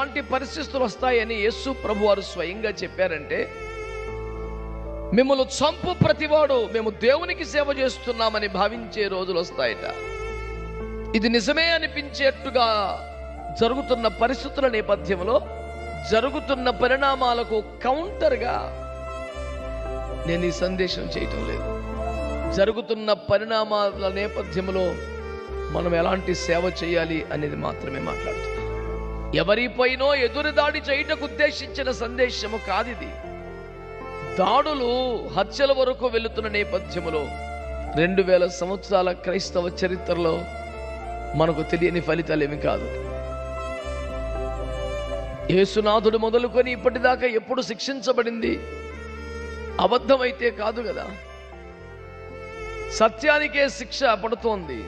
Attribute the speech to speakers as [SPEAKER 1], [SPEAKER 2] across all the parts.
[SPEAKER 1] ఎలాంటి పరిస్థితులు వస్తాయని యేసు ప్రభు వారు స్వయంగా చెప్పారంటే మిమ్మల్ని చంపు ప్రతివాడు మేము దేవునికి సేవ చేస్తున్నామని భావించే రోజులు వస్తాయట. ఇది నిజమే అనిపించేట్టుగా జరుగుతున్న పరిస్థితుల నేపథ్యంలో జరుగుతున్న పరిణామాలకు కౌంటర్గా నేను ఈ సందేశం చేయటం లేదు. జరుగుతున్న పరిణామాల నేపథ్యంలో మనం ఎలాంటి సేవ చేయాలి అనేది మాత్రమే మాట్లాడుతున్నాం. ఎవరిపైనో ఎదురు దాడి చేయటకు ఉద్దేశించిన సందేశము కాదిది. దాడులు హత్యల వరకు వెళుతున్న నేపథ్యములో రెండు వేల సంవత్సరాల క్రైస్తవ చరిత్రలో మనకు తెలియని ఫలితాలు ఏమి కాదు. యేసునాథుడు మొదలుకొని ఇప్పటిదాకా ఎప్పుడు శిక్షించబడింది అబద్ధమైతే కాదు కదా. సత్యానికే శిక్ష పడుతోంది.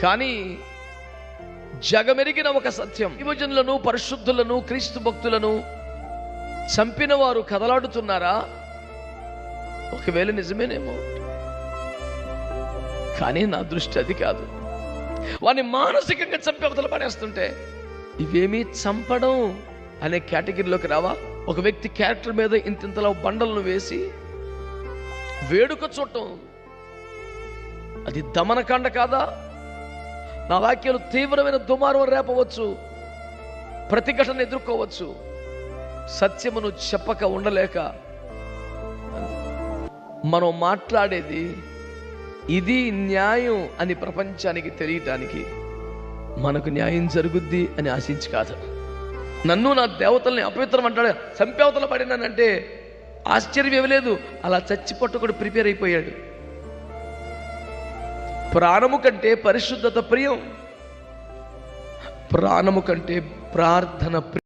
[SPEAKER 1] కానీ జగమెరిగిన ఒక సత్యం. యువజనులను పరిశుద్ధులను క్రీస్తు భక్తులను చంపిన వారు కదలాడుతున్నారా? ఒకవేళ నిజమేనేమో. కానీ నా దృష్టి అది కాదు. వాడిని మానసికంగా చంపి అవతల పడేస్తుంటే ఇవేమీ చంపడం అనే కేటగిరీలోకి రావా? ఒక వ్యక్తి క్యారెక్టర్ మీద ఇంతింతలా బండలను వేసి వేడుక చూడటం అది దమనకాండ కాదా? నా వాక్యాలు తీవ్రమైన దుమారం రేపవచ్చు. ప్రతిఘటన ఎదుర్కోవచ్చు. సత్యమును చెప్పక ఉండలేక మనం మాట్లాడేది ఇది న్యాయం అని ప్రపంచానికి తెలియటానికి మనకు న్యాయం జరుగుద్ది అని ఆశించి కాదు. నన్ను నా దేవతల్ని అపవిత్రం అంటాడు చంపేవతల పడినానంటే ఆశ్చర్యం ఏమీ లేదు. అలా చచ్చి కూడా ప్రిపేర్ అయిపోయాడు. ప్రాణము కంటే పరిశుద్ధత ప్రియం. ప్రాణము కంటే ప్రార్థన ప్రియం.